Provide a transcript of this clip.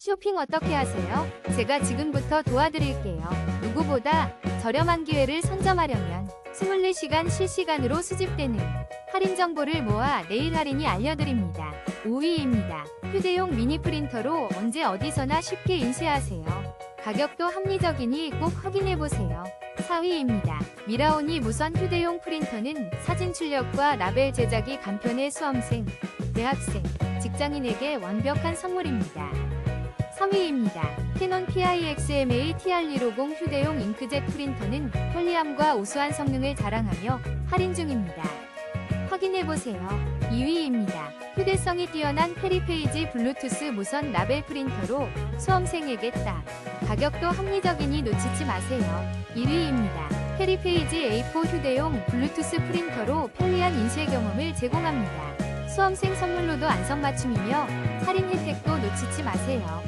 쇼핑 어떻게 하세요? 제가 지금부터 도와드릴게요. 누구보다 저렴한 기회를 선점하려면 24시간 실시간으로 수집되는 할인 정보를 모아 내일 할인이 알려드립니다. 5위입니다. 휴대용 미니 프린터로 언제 어디서나 쉽게 인쇄하세요. 가격도 합리적이니 꼭 확인해보세요. 4위입니다. 미라오니 무선 휴대용 프린터는 사진 출력과 라벨 제작이 간편해 수험생, 대학생, 직장인에게 완벽한 선물입니다. 3위입니다. 캐논 PIXMA TR150 휴대용 잉크젯 프린터는 편리함과 우수한 성능을 자랑하며 할인 중입니다. 확인해보세요. 2위입니다. 휴대성이 뛰어난 페리페이지 블루투스 무선 라벨 프린터로 수험생에게 딱. 가격도 합리적이니 놓치지 마세요. 1위입니다. 페리페이지 A4 휴대용 블루투스 프린터로 편리한 인쇄 경험을 제공합니다. 수험생 선물로도 안성맞춤이며 할인 혜택도 놓치지 마세요.